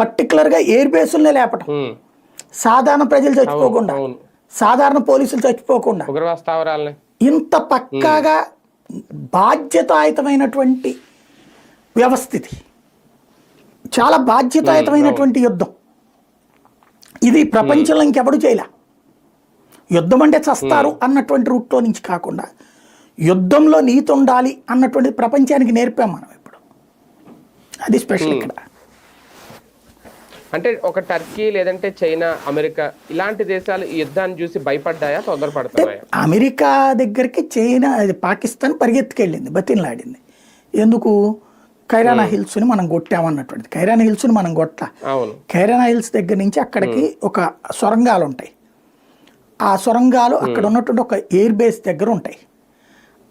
పర్టికులర్గా ఎయిర్ బేసులనే లేపటం. సాధారణ ప్రజలు చచ్చిపోకుండా సాధారణ పోలీసులు చచ్చిపోకుండా ఇంత పక్కాగా బాధ్యతాయుతమైనటువంటి వ్యవస్థ ఇది చాలా బాధ్యతాయుతమైనటువంటి యుద్ధం. ఇది ప్రపంచంలో ఇంకెవడు చేయలే. యుద్ధం అంటే చస్తారు అన్నటువంటి రూట్లో నుంచి కాకుండా యుద్ధంలో నీతి ఉండాలి అన్నటువంటి ప్రపంచానికి నేర్పాం మనం ఇప్పుడు. అది స్పెషల్ ఇక్కడ. అంటే ఒక టర్కీ లేదంటే చైనా అమెరికా ఇలాంటి దేశాలు ఈ యుద్ధాన్ని చూసి భయపడ్డాయా తొందరపడతాయా అమెరికా దగ్గరికి చైనా అది పాకిస్తాన్ పరిగెత్తుకెళ్ళింది బతిన్లాడింది ఎందుకు? కైరానా హిల్స్ని మనం కొట్టామన్నటువంటిది. కైరానా హిల్స్ని మనం కొట్ట కైరానా హిల్స్ దగ్గర నుంచి అక్కడికి ఒక సొరంగాలు ఉంటాయి. ఆ సొరంగాలు అక్కడ ఉన్నటువంటి ఒక ఎయిర్ బేస్ దగ్గర ఉంటాయి.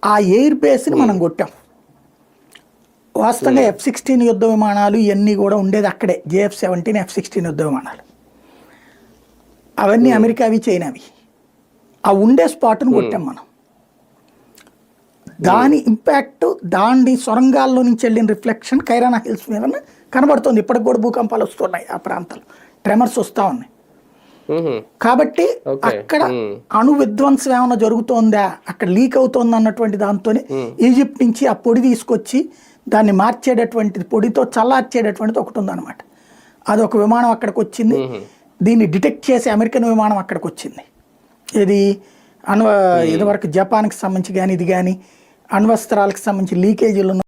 ఆ ఎయిర్ బేస్ని మనం కొట్టాం. వాస్తవంగా ఎఫ్ సిక్స్టీన్ యుద్ధ విమానాలు ఇవన్నీ కూడా ఉండేది అక్కడే. జేఎఫ్ సెవెంటీన్ ఎఫ్ సిక్స్టీన్ యుద్ధ విమానాలు. అవన్నీ అమెరికావి చైనావి ఆ ఉండే స్పాట్ను కొట్టాం మనం. దాని ఇంపాక్ట్ దాని సొరంగాల్లో నుంచి వెళ్ళిన రిఫ్లెక్షన్ కైరానా హిల్స్ మీద కనబడుతుంది. ఇప్పటికి కూడా భూకంపాలు వస్తున్నాయి ఆ ప్రాంతాలు. ట్రెమర్స్ వస్తూ ఉన్నాయి. కాబట్టి. అక్కడ. అణు విధ్వంసం ఏమైనా జరుగుతోందా? అక్కడ లీక్ అవుతోంది అన్నటువంటి దాంతోనే ఈజిప్ట్ నుంచి ఆ పొడి తీసుకొచ్చి దాన్ని మార్చేటటువంటిది పొడితో చల్లార్చేటటువంటిది ఒకటి ఉందన్నమాట. అది ఒక విమానం అక్కడికి వచ్చింది దీన్ని డిటెక్ట్ చేసే అమెరికన్ విమానం అక్కడికి వచ్చింది ఇది అణు ఇదివరకు జపాన్కి సంబంధించి కానీ ఇది కానీ అణ్వస్త్రాలకు సంబంధించి లీకేజీలు ఉన్న